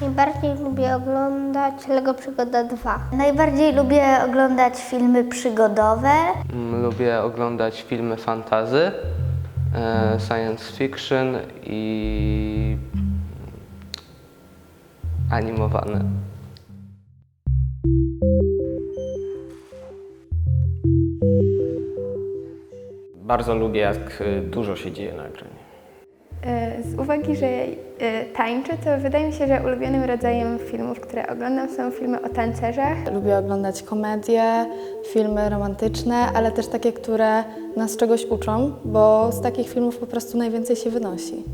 Najbardziej lubię oglądać Lego Przygoda 2. Najbardziej lubię oglądać filmy przygodowe. Mm, Lubię oglądać filmy fantazy, e, science fiction i animowane. Bardzo lubię, jak y, dużo się dzieje na ekranie. E, Z uwagi, że e, tańczę, to wydaje mi się, że ulubionym rodzajem filmów, które oglądam, są filmy o tancerzach. Lubię oglądać komedie, filmy romantyczne, ale też takie, które nas czegoś uczą, bo z takich filmów po prostu najwięcej się wynosi.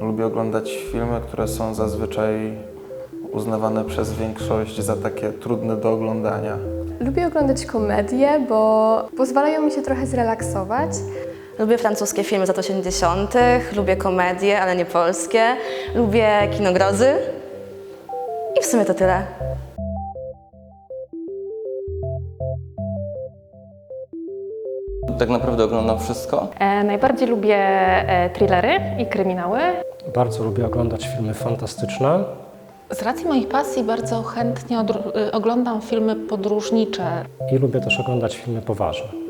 Lubię oglądać filmy, które są zazwyczaj uznawane przez większość za takie trudne do oglądania. Lubię oglądać komedie, bo pozwalają mi się trochę zrelaksować. Lubię francuskie filmy z lat 80., lubię komedie, ale nie polskie, lubię kinogrozy i w sumie to tyle. Tak naprawdę oglądam wszystko. E, najbardziej lubię e, thrillery i kryminały. Bardzo lubię oglądać filmy fantastyczne. Z racji moich pasji bardzo chętnie y, oglądam filmy podróżnicze. I lubię też oglądać filmy poważne.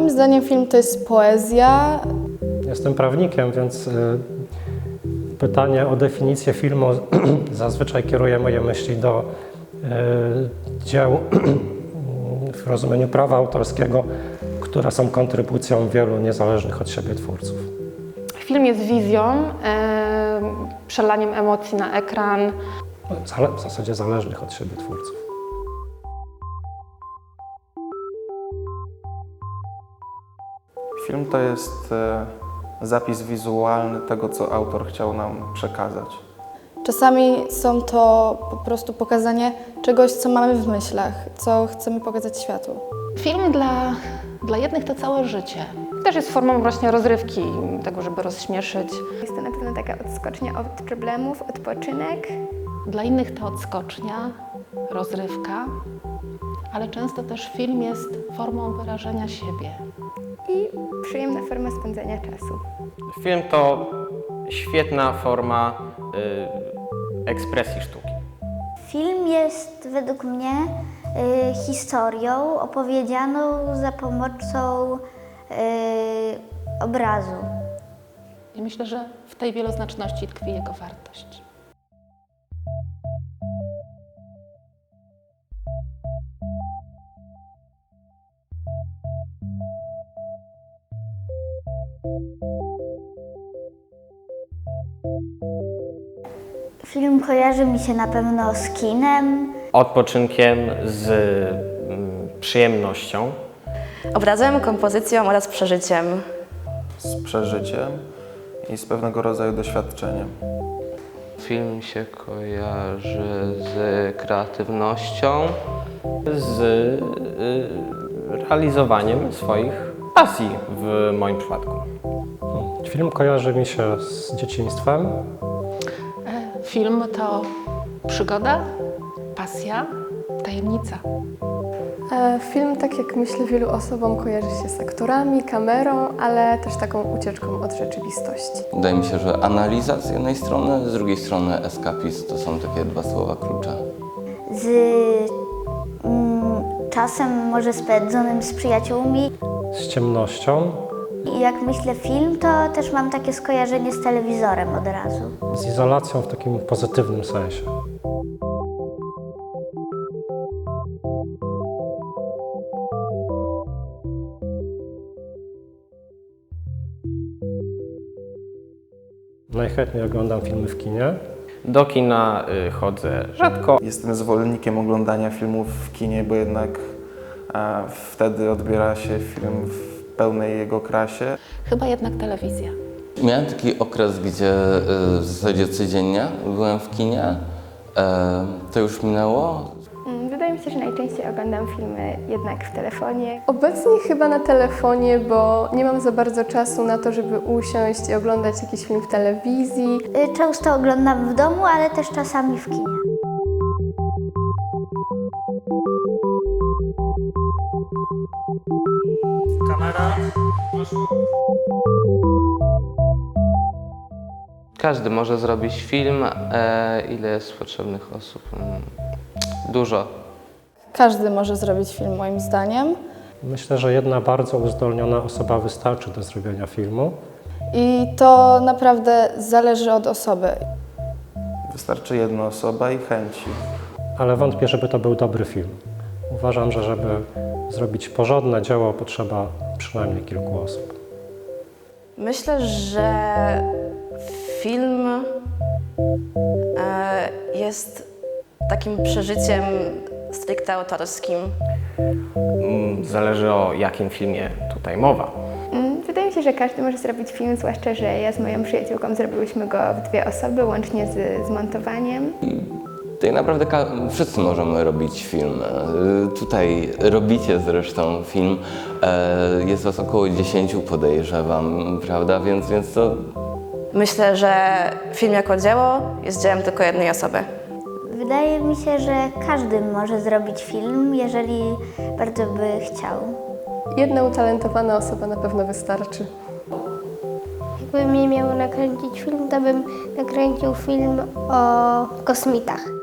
Moim zdaniem film to jest poezja. Jestem prawnikiem, więc y, pytanie o definicję filmu zazwyczaj kieruje moje myśli do y, dzieł w rozumieniu prawa autorskiego, które są kontribucją wielu niezależnych od siebie twórców. Film jest wizją, przelaniem emocji na ekran. W zasadzie zależnych od siebie twórców. Film to jest e, zapis wizualny tego, co autor chciał nam przekazać. Czasami są to po prostu pokazanie czegoś, co mamy w myślach, co chcemy pokazać światu. Film dla, dla jednych to całe życie. Też jest formą właśnie rozrywki, tego, żeby rozśmieszyć. Jest to na pewno taka odskocznia od problemów, odpoczynek. Dla innych to odskocznia, rozrywka, ale często też film jest formą wyrażenia siebie. I przyjemna forma spędzania czasu. Film to świetna forma y, ekspresji sztuki. Film jest według mnie y, historią opowiedzianą za pomocą y, obrazu. I myślę, że w tej wieloznaczności tkwi jego wartość. Film kojarzy mi się na pewno z kinem. Odpoczynkiem z mm, przyjemnością. Obrazem, kompozycją oraz przeżyciem. Z przeżyciem i z pewnego rodzaju doświadczeniem. Film się kojarzy z kreatywnością. z y, realizowaniem swoich pasji w moim przypadku. Film kojarzy mi się z dzieciństwem. E, Film to przygoda, pasja, tajemnica. E, Film, tak jak myślę, wielu osobom kojarzy się z aktorami, kamerą, ale też taką ucieczką od rzeczywistości. Wydaje mi się, że analiza z jednej strony, z drugiej strony eskapizm to są takie dwa słowa klucze. Z mm, czasem może spędzonym z przyjaciółmi. Z ciemnością, I jak myślę film, to też mam takie skojarzenie z telewizorem od razu. z izolacją w takim pozytywnym sensie. Najchętniej oglądam filmy w kinie. Do kina y, chodzę rzadko. Jestem zwolennikiem oglądania filmów w kinie, bo jednak e, wtedy odbiera się film w pełnej jego krasie. Chyba jednak telewizja. Miałem taki okres, gdzie y, w zasadzie codziennie byłem w kinie. E, To już minęło. Mm, Wydaje mi się, że najczęściej oglądam filmy jednak w telefonie. Obecnie chyba na telefonie, bo nie mam za bardzo czasu na to, żeby usiąść i oglądać jakiś film w telewizji. Y, Często oglądam w domu, ale też czasami w kinie. Każdy może zrobić film. E, ile jest potrzebnych osób? Mm, Dużo. Każdy może zrobić film moim zdaniem. Myślę, że jedna bardzo uzdolniona osoba wystarczy do zrobienia filmu. I to naprawdę zależy od osoby. Wystarczy jedna osoba i chęci. ale wątpię, żeby to był dobry film. Uważam, że żeby zrobić porządne dzieło, potrzeba przynajmniej kilku osób. Myślę, że film e, jest takim przeżyciem stricte autorskim. Mm, Zależy o jakim filmie tutaj mowa. Mm, Wydaje mi się, że każdy może zrobić film, zwłaszcza, że ja z moją przyjaciółką zrobiłyśmy go w dwie osoby, łącznie z zmontowaniem. Tak naprawdę wszyscy możemy robić film. E, Tutaj robicie zresztą film. E, Jest was około 10 podejrzewam, prawda? Więc, więc to Myślę, że film jako dzieło jest dziełem tylko jednej osoby. Wydaje mi się, że każdy może zrobić film, jeżeli bardzo by chciał. Jedna utalentowana osoba na pewno wystarczy. Jakbym mnie miał nakręcić film, to bym nakręcił film o kosmitach.